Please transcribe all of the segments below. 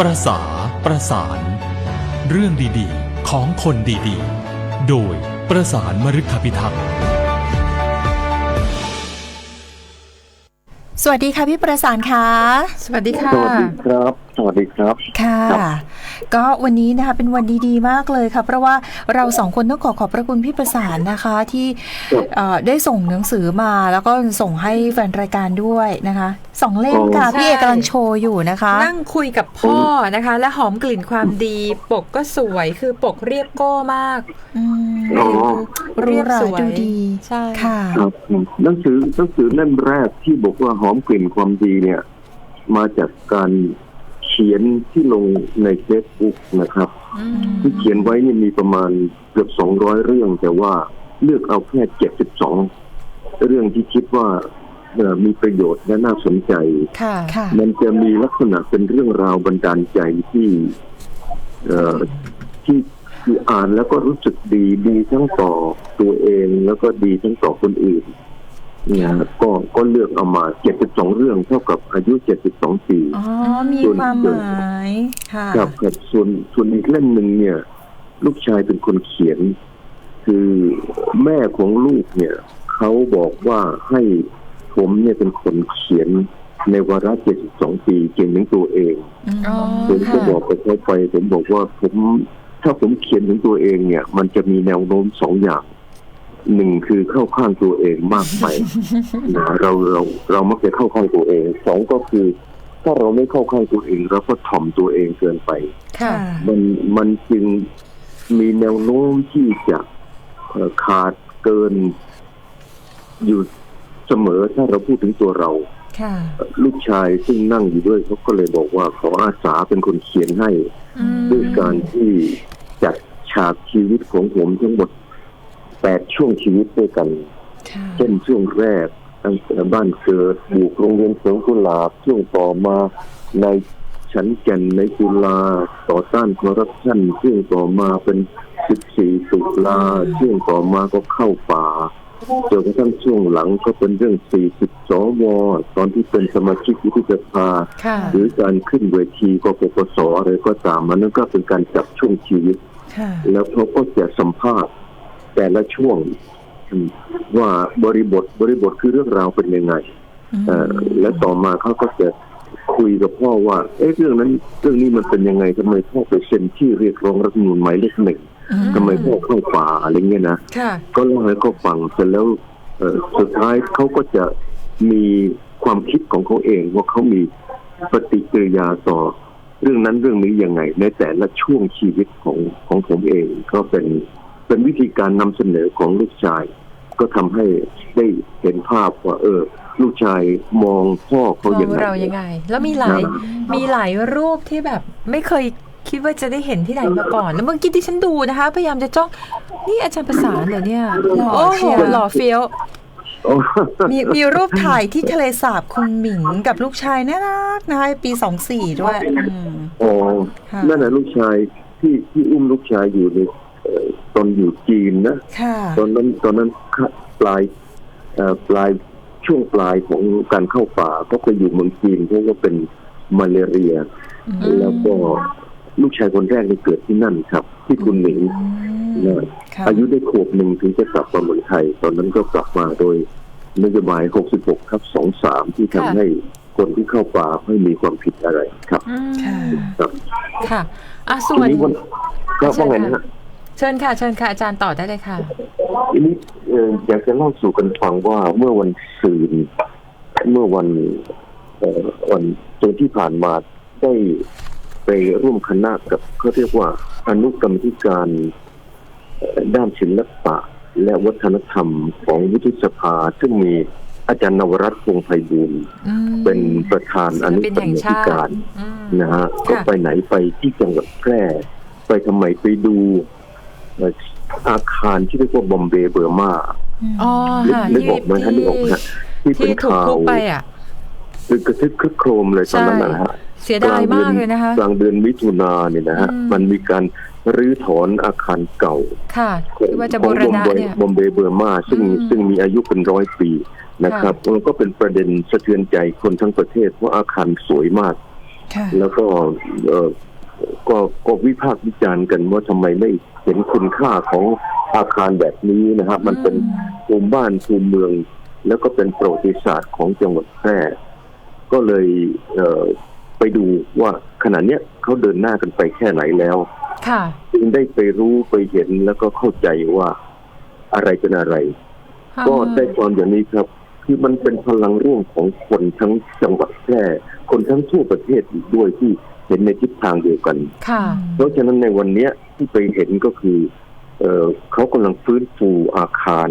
ประสาประสาน เรื่องดีๆ ของคนดีๆ โดยประสานมฤคพิทักษ์ สวัสดีค่ะพี่ประสานค่ะ สวัสดีค่ะ สวัสดีครับ สวัสดีครับ ค่ะครับ ก็วันนี้นะคะเป็นวันดีๆ มากเลยค่ะ เพราะว่าเราสองคนต้องขอขอบพระคุณพี่ประสานนะคะที่เอ่อได้ส่งหนังสือมาแล้วก็ส่งให้แฟนรายการด้วยนะคะสองเล่มค่ะใช่พี่เอกกำลังโชว์อยู่นะคะ นั่งคุยกับพ่อนะคะ และหอมกลิ่นความดีปกก็สวยคือปกเรียบโก้มากอืมอ๋อหรูหราเรียบสวยดูดีใช่ค่ะครับหนังสือหนังสือเล่มแรกที่บอกว่าหอมกลิ่นความดีเนี่ย มาจากการเขียนที่ลงในเฟซบุ๊กนะครับอืมที่เขียนไว้เนี่ยมีประมาณเกือบสองร้อยเรื่อง แต่ว่าเลือกเอาแค่เจ็ดสิบสองเรื่องที่คิดว่าเอ่อมีประโยชน์และน่าสนใจค่ะค่ะมันจะมีลักษณะเป็นเรื่องราวบันดาลใจที่เอ่อที่ที่อ่านแล้วก็รู้สึกดีดีทั้งต่อตัวเองแล้วก็ดีทั้งต่อคนอื่นเนี่ยก็ก็เลือกเอามา 72 เรื่องเท่ากับอายุ 72 ปีอ๋อ มีความหมายค่ะครับครับส่วนส่วนอีกเล่มหนึ่งเนี่ย ลูกชายเป็นคนเขียน คือแม่ของลูกเนี่ยเขาบอกว่าให้ผมเนี่ยเป็นคนเขียนในวาระ 72 ปีเขียนถึงตัวเองอ๋อผมก็ค่ะบอกไปเขาไปผมบอกว่าผมถ้าผมเขียนถึงตัวเองเนี่ย มันจะมีแนวโน้มสองอย่าง หนึ่งคือเข้าข้างตัวเองมากไปนะเราเราเรามักจะเข้าข้างตัวเองสองก็คือ ถ้าเราไม่เข้าข้างตัวเองเราก็ถ่อมตัวเองเกินไปค่ะมันมันจึงมีแนวโน้มที่จะเอ่อขาดเกิน อยู่เสมอถ้าเราพูดถึงตัวเราค่ะลูกชายซึ่งนั่งอยู่ด้วยเขาก็เลยบอกว่าขออาสาเป็นคนเขียนให้อืมด้วยการที่จัดฉากชีวิตของผมทั้งหมด แปดช่วงชีวิตด้วยกันค่ะเช่นช่วงแรกตั้งแต่บ้านเกิดอยู่โรงเรียนสวนกุหลาบช่วงต่อมาในชั้นแก่นในจุฬาต่อต้านคอร์รัปชันช่วงต่อมาเป็น14ตุลาช่วงต่อมาก็เข้าป่าจนกระทั่งช่วงหลังก็เป็นเรื่อง 40 สว ตอนที่เป็นสมาชิกวุฒิสภาค่ะหรือการขึ้นเวทีกปปสอะไรก็ตามมันนั่นก็เป็นการจับช่วงชีวิตค่ะแล้วเขาก็จะสัมภาษณ์ แต่ละช่วงอืมว่าบริบทบริบทคือเรื่องราวเป็นยังไงเอ่อและต่อมาเขาก็จะคุยกับพ่อว่า เอ๊ะเรื่องนั้น เรื่องนี้มันเป็นยังไงทำไมพ่อไปเซ็นที่เรียกร้องรัฐธรรมนูญหมายเลขหนึ่งอืมทำไมพ่อเข้าป่าอะไรเงี้ยนะค่ะก็เล่าให้เขาฟังเสร็จแล้วเอ่อสุดท้ายเขาก็จะมีความคิดของเขาเองว่าเขามีปฏิกิริยาต่อเรื่องนั้นเรื่องนี้ยังไง ในแต่ละช่วงชีวิตของของผมเองก็เป็น เป็นวิธีการนำเสนอของลูกชาย ก็ทำให้ได้เห็นภาพว่าเออ ลูกชายมองพ่อเขามออย่างงไงเรายังไง แล้วมีหลายนะมีหลายรูปที่แบบไม่เคยคิดว่าจะได้เห็นที่ไหนมาก่อน แล้วเมื่อกี้ที่ฉันดูนะคะ พยายามจะจ้อง นี่อาจารย์ประสานเหรอเนี่ยหล่อโอ้โหเชียวหล่อเฟี้ยวโอ้มีมีรูปถ่ายที่ทะเลสาบคุณหมิงกับลูกชายน่ารักนะคะปีสองสี่ด้วยอืมอ๋อค่ะนั่นแหละลูกชายที่ที่อุ้มลูกชายอยู่ในเอ่อ ตอนอยู่จีนนะค่ะตอนนั้นตอนนั้นปลายเอ่อปลายช่วงปลายของการเข้าป่าก็ไปอยู่เมืองจีนเพราะว่าเป็นมาเลเรียอืมแล้วก็ลูกชายคนแรกนี่เกิดที่นั่นครับ ที่คุณหมิงอืมนะค่ะอายุได้ขวบหนึ่งถึงจะกลับมาเมืองไทย ตอนนั้นก็กลับมาโดยนโยบาย 66ทับ 23 ที่ทำให้คนที่เข้าป่าไม่มีความผิดอะไรครับอืมค่ะครับ ค่ะอะทีส่วนนี้วันก็ว่าไงนะฮะ เชิญค่ะ เชิญค่ะอาจารย์ต่อได้เลยค่ะทีนี้เอ่ออยากจะเล่าสู่กันฟังว่าเมื่อวันศืนเมื่อวันเอ่อวันจนที่ผ่านมาได้ไปร่วมคณะกับเขาเรียกว่าอนุกรรมธิการเอ่อด้านศิลปะ และวัฒนธรรมของวุฒิสภา ซึ่งมีอาจารย์นวรัตน์พงษ์ไพบูลย์อืมเป็นประธานอนุศิลปินกรแห่รมงธิชาติการอืมนะฮะค่ะก็ไปไหนไปที่จังหวัดแพร่ ไปทำไมไปดูเอ่ออาคารที่เรียกว่าบอมเบย์เบอร์มาอ๋อนึกค่ะนึกออกไหมฮะนึกออกไหมฮะที่เป็ที่นถูกข่าคุวกไปอะคือกระทึกคึกโครมเลยตอนนั้นนะฮะเสียดายมากเลยนะคะกลางเดือนมิถุนาเนี่ยนะฮะอืมมันมีการรื้อถอนอาคารเก่า ค่ะที่ว่าจะขบูองรบอมณะเบย์เนี่ยบอมเบย์เบอร์มาซึ่งอืมซึ่งมีอายุเป็นร้อยปีนะครับมันก็เป็นประเด็นสะเทือนใจคนทั้งประเทศว่าอาคารสวยมากค่ะแล้วก็เอ่อก็ก็วิพากษ์วิจารณ์กันว่าทำไมไม่ เห็นคุณค่าของอาคารแบบนี้นะครับ มันเป็นภูมิบ้านภูมิเมือง แล้วก็เป็นประวัติศาสตร์ของจังหวัดแพร่ก็เลยเอ่อไปดูว่าขณะเนี้ยเขาเดินหน้ากันไปแค่ไหนแล้วค่ะจึงได้ไปรู้ไปเห็นแล้วก็เข้าใจว่าอะไรเป็นอะไร ก็ได้ความอย่างนี้ครับ คือมันเป็นพลังร่วมของคนทั้งจังหวัดแพร่ คนทั้งทั่วประเทศอีกด้วยที่เห็นในทิศทางเดียวกันค่ะเพราะฉะนั้นในวันเนี้ยที่ไปเห็นก็คือเออเขากำลังฟื้นฟูอาคาร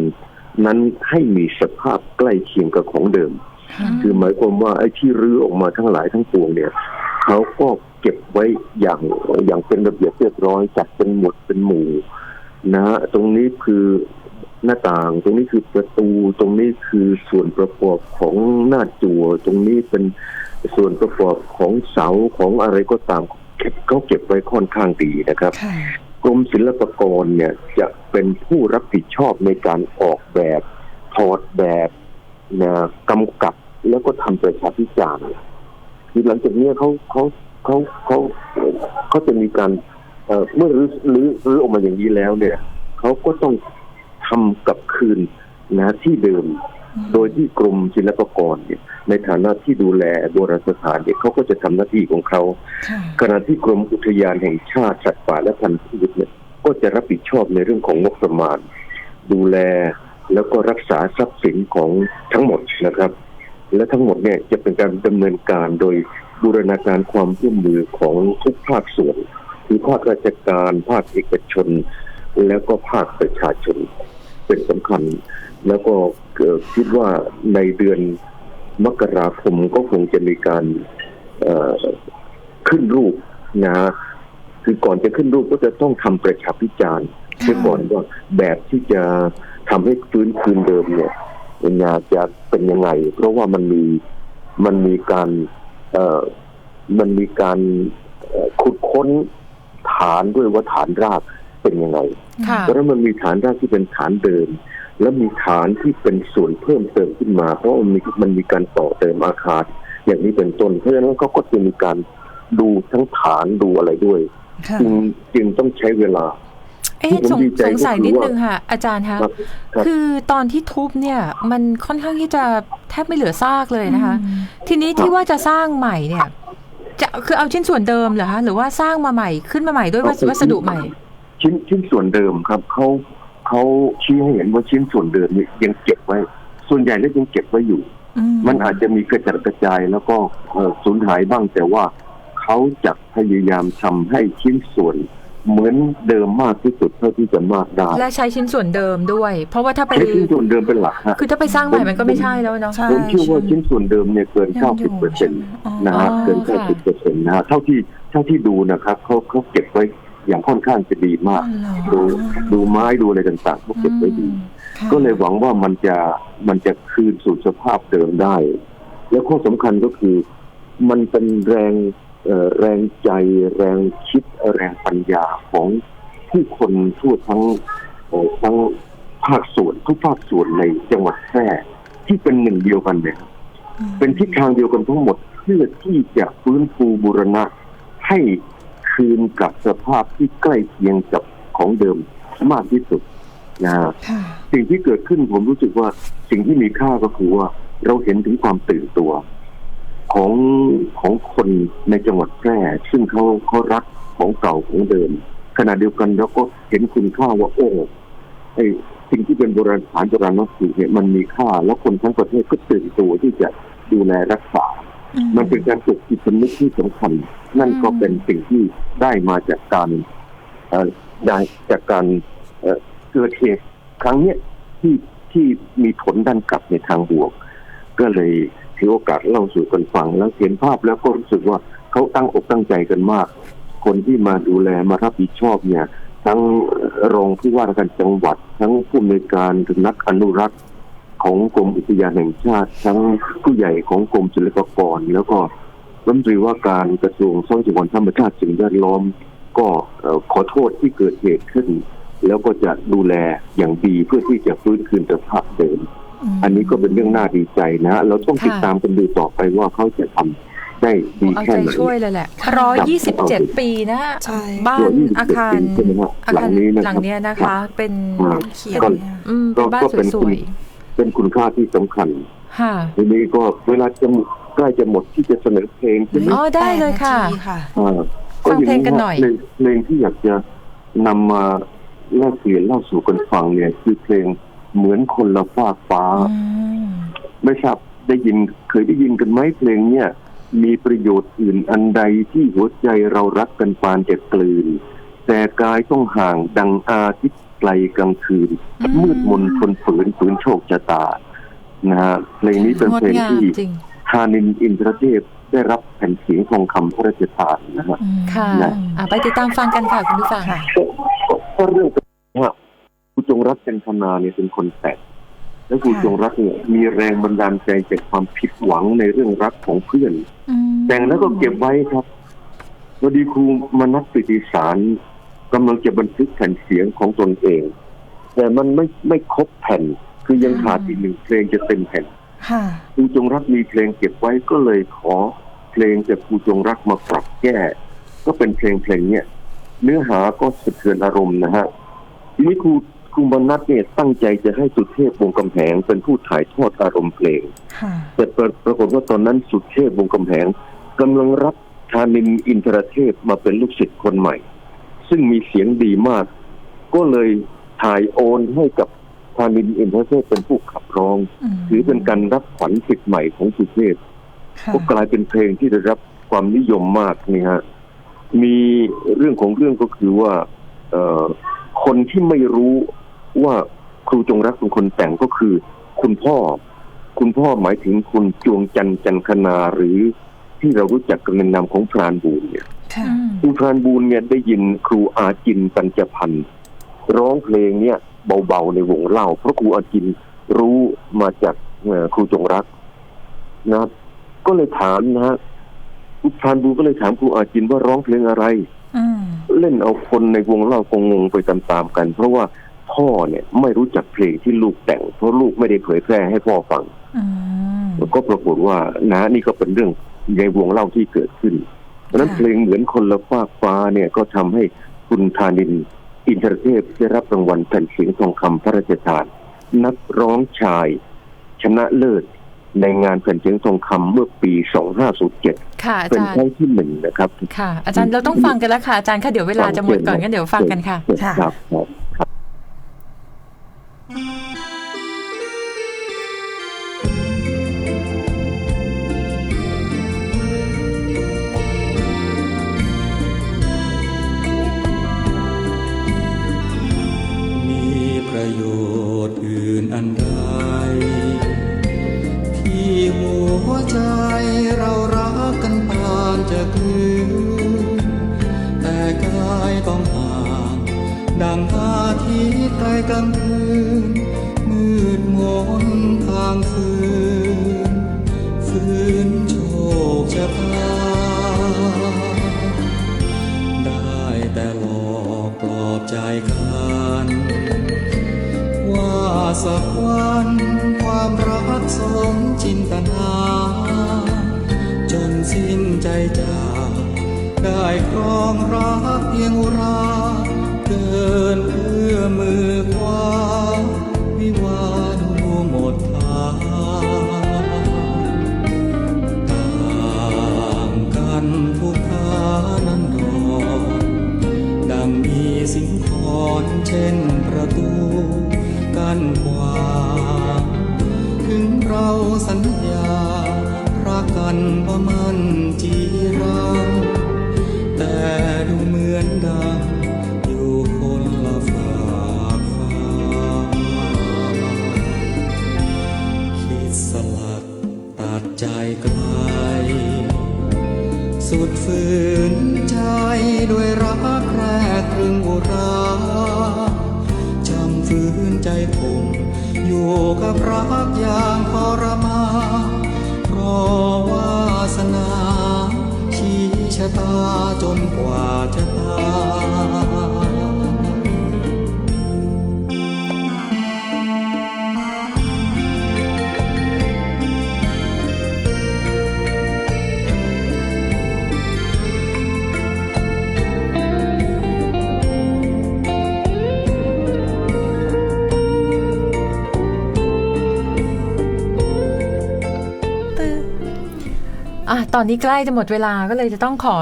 นั้นให้มีสภาพใกล้เคียงกับของเดิมค่ะคือหมายความว่าไอ้ที่รื้อออกมาทั้งหลายทั้งปวงเนี่ยเขาก็เก็บไว้อย่างอย่างเป็นระเบียบเรียบร้อยจัดเป็นหมวดเป็นหมู่นะฮะตรงนี้คือ หน้าต่าง ตรงนี้คือประตู ตรงนี้คือส่วนประกอบของหน้าจั่ว ตรงนี้เป็นส่วนประกอบของเสาของอะไรก็ตามเก็บเขาเก็บไว้ค่อนข้างดีนะครับค่ะกรมศิลปากรเนี่ยจะเป็นผู้รับผิดชอบในการออกแบบถอดแบบนะกำกับแล้วก็ทำประชาพิจารณ์คือหลังจากเนี้ยเขาเขาเขาเขาเขาจะมีการเอ่อเมื่อรื้อรื้อรื้อออกมาอย่างนี้แล้วเนี่ยเขาก็ต้อง ทำกลับคืนนะที่เดิม โดยที่กรมศิลปากรเนี่ยในฐานะที่ดูแลโบราณสถานเนี่ยเขาก็จะทำหน้าที่ของเขาค่ะขณะที่กรมอุทยานแห่งชาติสัตว์ป่าและพันธุ์พืชเนี่ยก็จะรับผิดชอบในเรื่องของงบประมาณ ดูแลแล้วก็รักษาทรัพย์สินของทั้งหมดนะครับ และทั้งหมดเนี่ยจะเป็นการดำเนินการโดยบูรณาการความร่วมมือของทุกภาคส่วนคือภาคราชการภาคเอกชน แล้วก็ภาคประชาชนเป็นสำคัญ แล้วก็คิดว่าในเดือนมกราคมก็คงจะมีการขึ้นรูปนะคือก่อนจะขึ้นรูปก็จะต้องทำประชาพิจารณ์เสียก่อนว่าแบบที่จะทำให้ฟื้นคืนเดิมเนี่ยงานจะเป็นยังไง เพราะว่ามันมีมันมีการเอ่อมันมีการขุดค้นฐานด้วยว่าฐานราก เป็นยังไงค่ะเพราะฉะนั้นมันมีฐานรากที่เป็นฐานเดิม แล้วมีฐานที่เป็นส่วนเพิ่มเติมขึ้นมา เพราะว่ามันมีมันมีการต่อเติมอาคาร อย่างนี้เป็นต้น เพราะฉะนั้นเขาก็จะมีการดูทั้งฐานดูอะไรด้วยค่ะจึงจึงต้องใช้เวลาเอ๊ะที่ผมสงดีใจสงสัยก็คือนิดว่านึงค่ะ อาจารย์คะครับครับคือตอนที่ทุบเนี่ย มันค่อนข้างที่จะแทบไม่เหลือซากเลยนะคะ ทีนี้ที่ว่าจะสร้างใหม่เนี่ย จะคือเอาชิ้นส่วนเดิมเหรอคะหรือว่าสร้างมาใหม่ขึ้นมาใหม่ด้วยวัสวัสดุใหม่ ชิ้นชิ้นส่วนเดิมครับเขาเขาชี้ให้เห็นว่าชิ้นส่วนเดิมเนี่ยยังเก็บไว้ ส่วนใหญ่แล้วยังเก็บไว้อยู่ มันอาจจะมีกระจัดกระจายแล้วก็เอ่อสูญหายบ้างแต่ว่าเขาจะพยายามทำให้ชิ้นส่วนเหมือนเดิมมากที่สุดเท่าที่จะมากได้และใช้ชิ้นส่วนเดิมด้วย เพราะว่าถ้าไปใช้ชิ้นส่วนเดิมเป็นหลักฮะคือถ้าไปสร้างใหม่มันก็ไม่ใช่แล้วเนาะใช่ผมเชื่อว่าชิ้นส่วนเดิมเนี่ยเกินยังอยู่90เปอร์เซ็นต์อ๋อนะฮะอ๋อเกินค่ะ90เปอร์เซ็นต์นะฮะเท่าที่เท่าที่ดูนะครับเขาเขาเก็บไว้ อย่างค่อนข้างจะดีมาก ดูดูไม้ดูอะไรต่างๆเขาเก็บไว้ดีค่ะก็เลยหวังว่ามันจะมันจะคืนสู่สภาพเดิมได้ แล้วข้อสำคัญก็คือมันเป็นแรงเอ่อแรงใจแรงคิดแรงปัญญาของผู้คนทั่วทั้งเอ่อทั้งภาคส่วนทุกภาคส่วนในจังหวัดแพร่ที่เป็นหนึ่งเดียวกันเนี่ยเป็นทิศทางเดียวกันทั้งหมดเพื่อที่จะฟื้นฟูบูรณะให้ คืนกับสภาพที่ใกล้เคียงกับของเดิมมากที่สุดนะฮะค่ะสิ่งที่เกิดขึ้นผมรู้สึกว่าสิ่งที่มีค่าก็คือว่าเราเห็นถึงความตื่นตัว ของของคนในจังหวัดแพร่ ซึ่งเขาเขารักของเก่าของเดิม ขณะเดียวกันเราก็เห็นคุณค่าว่าโอ้ไอสิ่งที่เป็นโบราณสถานโบราณวัตถุเนี่ยมันมีค่า แล้วคนทั้งประเทศก็ตื่นตัวที่จะดูแลรักษา มันเป็นการปลุกจิตสำนึกที่สำคัญ นั่นก็เป็นสิ่งที่ได้มาจากการได้จากการเเกิดเหตุครั้งเนี้ยที่ที่มีผลด้านกลับในทางบวก ก็เลยถือโอกาสเล่าสู่กันฟังแล้วเห็นภาพแล้วก็รู้สึกว่าเขาตั้งอกตั้งใจกันมาก คนที่มาดูแลมารับผิดชอบเนี่ย ทั้งรองผู้ว่าราชการจังหวัด ทั้งผู้อำนวยการสำนักอนุรักษ์ ของกรมอุทยานแห่งชาติ ทั้งผู้ใหญ่ของกรมศิลปากร แล้วก็รัฐมนตรีว่าการกระทรวงทรัพยากรธรรมชาติสิ่งแวดล้อม ก็เอ่อขอโทษที่เกิดเหตุขึ้น แล้วก็จะดูแลอย่างดีเพื่อที่จะฟื้นคืนสภาพเดิมอันนี้ก็เป็นเรื่องน่าดีใจนะ เราต้องติดตามกันดูต่อไปว่าเขาจะทำได้ดีเอาแค่ใจไหนช่วยเลยแหละค่ะร้อยยี่สิบเจ็ดปีนะใช่บ้านอาคารใช่ไหมฮะอาหลัคารงนี้นะหลังครับเนี้ยนะคะ เป็นครับเขียนก็เนี่ยอืมก็เป็นบ้านก็เป็นสคุณวย เป็นคุณค่าที่สำคัญๆค่ะทีนี้ก็เวลาจะหมดใกล้จะหมดที่จะเสนอเพลงใช่ไหมอ๋อได้เลยค่ะแปดนาทีค่ะอ่าฟังเพลงกันหน่อยเพลงเพลงที่อยากจะนำมาแลกเปลี่ยนเล่าสู่กันฟังเนี่ย คือเพลงเหมือนคนละฟากฟ้าอืมไม่ทราบได้ยินเคยได้ยินกันไหมเพลงเนี่ยมีประโยชน์อื่นอันใดที่หัวใจเรารักกันปานจะกลืน แต่กายต้องห่างดังอาทิตย์ ไกลกลางคืนอืมมืดมนทนฝืนฝืนโชคชะตานะฮะเพลงนี้เป็นงดเพลงงามที่จริงธานินอินทรเทพได้รับแผ่นเสียงทองคำพระราชทานนะฮะอืมค่ะนะอะไปติดตามฟังกันค่ะคุณผู้ฟังค่ะก็ก็ก็เรื่องว่าครูจงรักจันทนาเนี่ยเป็นคนแต่งและครูค่ะจงรักเนี่ยมีแรงบันดาลใจจากความผิดหวังในเรื่องรักของเพื่อนอืมแต่งแล้วก็เก็บไว้ครับพอดีครูมนัสปิติสาร กำลังจะบันทึกแผ่นเสียงของตนเอง แต่มันไม่ไม่ครบแผ่น คือยังขาดอีกหนึ่งเพลงจะเต็มแผ่นค่ะครูจงรักมีเพลงเก็บไว้ก็เลยขอเพลงจากครูจงรักมาปรับแก้ ก็เป็นเพลงเพลงเนี้ยเนื้อหาก็สะเทือนอารมณ์นะฮะทีนี้ครูครูมนัสเนี่ยตั้งใจจะให้สุเทพวงศ์กำแหงเป็นผู้ถ่ายทอดอารมณ์เพลงค่ะแต่ปรปรากฏว่าตอนนั้นสุเทพวงศ์กำแหงกำลังรับธานินอินทรเทพมาเป็นลูกศิษย์คนใหม่ ซึ่งมีเสียงดีมาก ก็เลยถ่ายโอนให้กับธานินอินทรเทพเป็นผู้ขับร้องมถือเป็นการรับขวัญศิษย์ใหม่ของสุเทพค่ะก็กลายเป็นเพลงที่ได้รับความนิยมมากนี่ฮะมีเรื่องของเรื่องก็คือว่าเอ่อคนที่ไม่รู้ว่าครูจงรักเป็นคนแต่งก็คือ คุณพ่อ คุณพ่อหมายถึงคุณจวงจันทร์จันคณาหรือที่เรารู้จักกันในนามของพรานบูลเนี่ย ค่ะอืมครูพรานบูลเนี่ยได้ยินครูอาจินปัญจพันธ์ร้องเพลงเนี่ยเบาๆในวงเล่า เพราะครูอาจินรู้มาจากเอ่อครูจงรักนะครับ ก็เลยถามนะฮะครูพรานบูลก็เลยถามครูอาจินว่าร้องเพลงอะไรอืมเล่นเอาคนในวงเล่าก็งงไปตามๆกัน เพราะว่าพ่อเนี่ยไม่รู้จักเพลงที่ลูกแต่ง เพราะลูกไม่ได้เผยแพร่ให้พ่อฟังอืมแล้วก็ปรากฏว่านะนี่ก็เป็นเรื่องในวงเล่าที่เกิดขึ้น เพราะฉะนั้นค่ะเพลงเหมือนคนละฟากฟ้าเนี่ยก็ทำให้คุณธานิน อินทรเทพได้รับรางวัลแผ่นเสียงทองคำพระราชทาน นักร้องชาย ชนะเลิศในงานแผ่นเสียงทองคำเมื่อปี 2507ค่ะอาเป็นจารครั้ย์งที่หนึ่งนะครับ ค่ะ อาจารย์เราต้องฟังกันแล้วค่ะอาจารย์ค่ะเดี๋ยวเวลาจะหมดก่อนงั้นเดี๋ยวฟังกันค่ะ ค่ะ คชะตาได้แต่หลอกปลอบใจกันว่าสักวันความรักสมจินตนา จนสิ้นใจจากได้ครองรักเพียงรา เกินเพื่อมือขวา สุดฝืนใจด้วยรักแรกตรึงอุราจำฝืนใจคงอยู่กับรักอย่างทรมานรอวาสนาชี้ชะตาจนกว่าจะตาย ตอนนี้ใกล้จะหมดเวลาก็เลยจะต้องขอ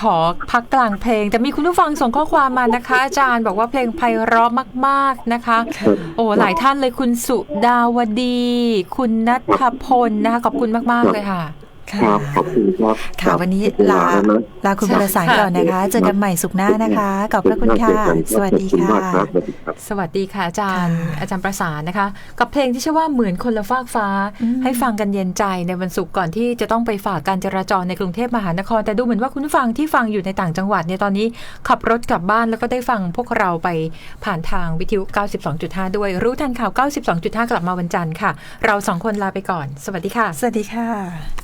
ขอพักกลางเพลง แต่มีคุณผู้ฟังส่งข้อความมานะคะ อาจารย์บอกว่าเพลงไพเราะมาก ๆนะคะครับโอ้หลายท่านเลยคุณสุดาวดี คุณนัทพลนะคะขอบคุณมาก ๆ เลยค่ะ ครับขอบคุณครับค่ะวันนี้ลาลาแล้วนะลาคุณประสานก่อนนะคะ เจอกันใหม่สุขหน้านะคะ ขอบพระคุณค่ะ สวัสดีขอบณค่ะมากรับสวัสดีครับสวัสดีค่ะอาจารย์ อาจารย์ประสานนะคะ กับเพลงที่ชื่อว่าเหมือนคนละฟากฟ้าอืมให้ฟังกันเย็นใจในวันศุกร์ก่อนที่จะต้องไปฝากการจราจรในกรุงเทพมหานคร แต่ดูเหมือนว่าคุณผู้ฟังที่ฟังอยู่ในต่างจังหวัดเนี่ยตอนนี้ขับรถกลับบ้านแล้วก็ได้ฟังพวกเราไปผ่านทางวิทยุ 92.5 ด้วย รู้ทันข่าว 92.5 กลับมาวันจันทร์ค่ะ เราสองคนลาไปก่อน สวัสดีค่ะ สวัสดีค่ะ